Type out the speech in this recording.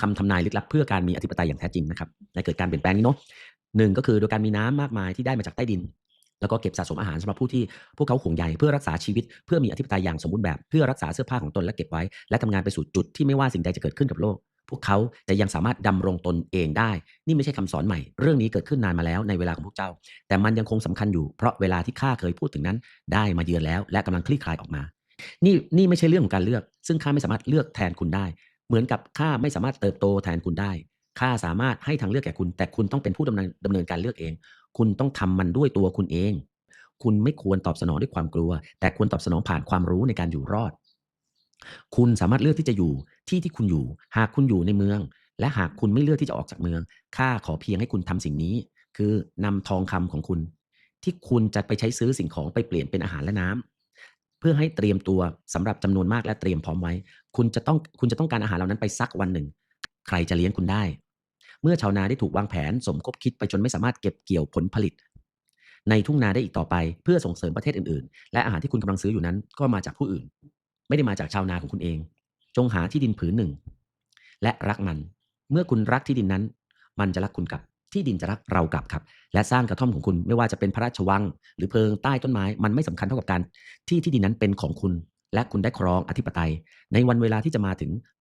คำทำนายลึกลับเพื่อการมีอธิปไตยอย่างแท้จริงนะครับและเกิดการเปลี่ยนแปลงนี้เนาะหนึ่งก็คือโดยการมีน้ำมากมายที่ได้มาจากใต้ดิน แล้วก็เก็บสะสมอาหารสำหรับผู้ที่พวกเขาห่วงใยเพื่อรักษาชีวิตเพื่อมีอธิปไตยอย่างสมบูรณ์แบบเพื่อรักษาเสื้อผ้าของตนและเก็บไว้ และทำงานไปสู่จุดที่ไม่ว่าสิ่งใดจะเกิดขึ้นกับโลก พวกเขาจะยังสามารถดำรงตนเองได้ นี่ไม่ใช่คำสอนใหม่ เรื่องนี้เกิดขึ้นนานมาแล้วในเวลาของพวกเจ้า แต่มันยังคงสำคัญอยู่เพราะเวลาที่ข้าเคยพูดถึงนั้น ได้มาเยือนแล้ว และกำลังคลี่คลายออกมา นี่นี่ไม่ใช่เรื่องของการเลือก ซึ่งข้าไม่สามารถเลือกแทนคุณได้ เหมือนกับข้าไม่สามารถเติบโตแทนคุณได้ข้าสามารถให้ทางเลือกแก่คุณ แต่คุณต้องเป็นผู้ดำเนินดำเนินการเลือกเอง คุณต้องทำมันด้วยตัวคุณเอง คุณไม่ควรตอบสนองด้วยความกลัว แต่ควรตอบสนองผ่านความรู้ในการอยู่รอด คุณสามารถเลือกที่จะอยู่ที่ที่คุณอยู่ หากคุณอยู่ในเมือง และหากคุณไม่เลือกที่จะออกจากเมืองข้าขอเพียงให้คุณทำสิ่งนี้ คือนำทองคำของคุณ ที่คุณจะไปใช้ซื้อสิ่งของไปเปลี่ยนเป็นอาหารและน้ำ เพื่อให้เตรียมตัวสำหรับจำนวนมากและเตรียมพร้อมไว้ คุณจะต้องคุณจะต้องการอาหารเหล่านั้นไปสักวันหนึ่ง ใครจะเลี้ยงคุณได้ เมื่อชาวนาได้ถูกวางแผนสมคบคิดไปจนไม่สามารถเก็บเกี่ยวผลผลิต ในทุ่งนาได้อีกต่อไป เพื่อส่งเสริมประเทศอื่นๆ และอาหารที่คุณกำลังซื้ออยู่นั้น ก็มาจากผู้อื่น ไม่ได้มาจากชาวนาของคุณเอง จงหาที่ดินผืนหนึ่ง และรักมัน เมื่อคุณรักที่ดินนั้น มันจะรักคุณกลับ ที่ดินจะรักเรากลับครับ และสร้างกระท่อมของคุณไม่ว่าจะเป็นพระราชวัง หรือเพิงใต้ต้นไม้ มันไม่สำคัญเท่ากับการที่ที่ดินนั้นเป็นของคุณ และคุณได้ครองอธิปไตย ในวันเวลาที่จะมาถึง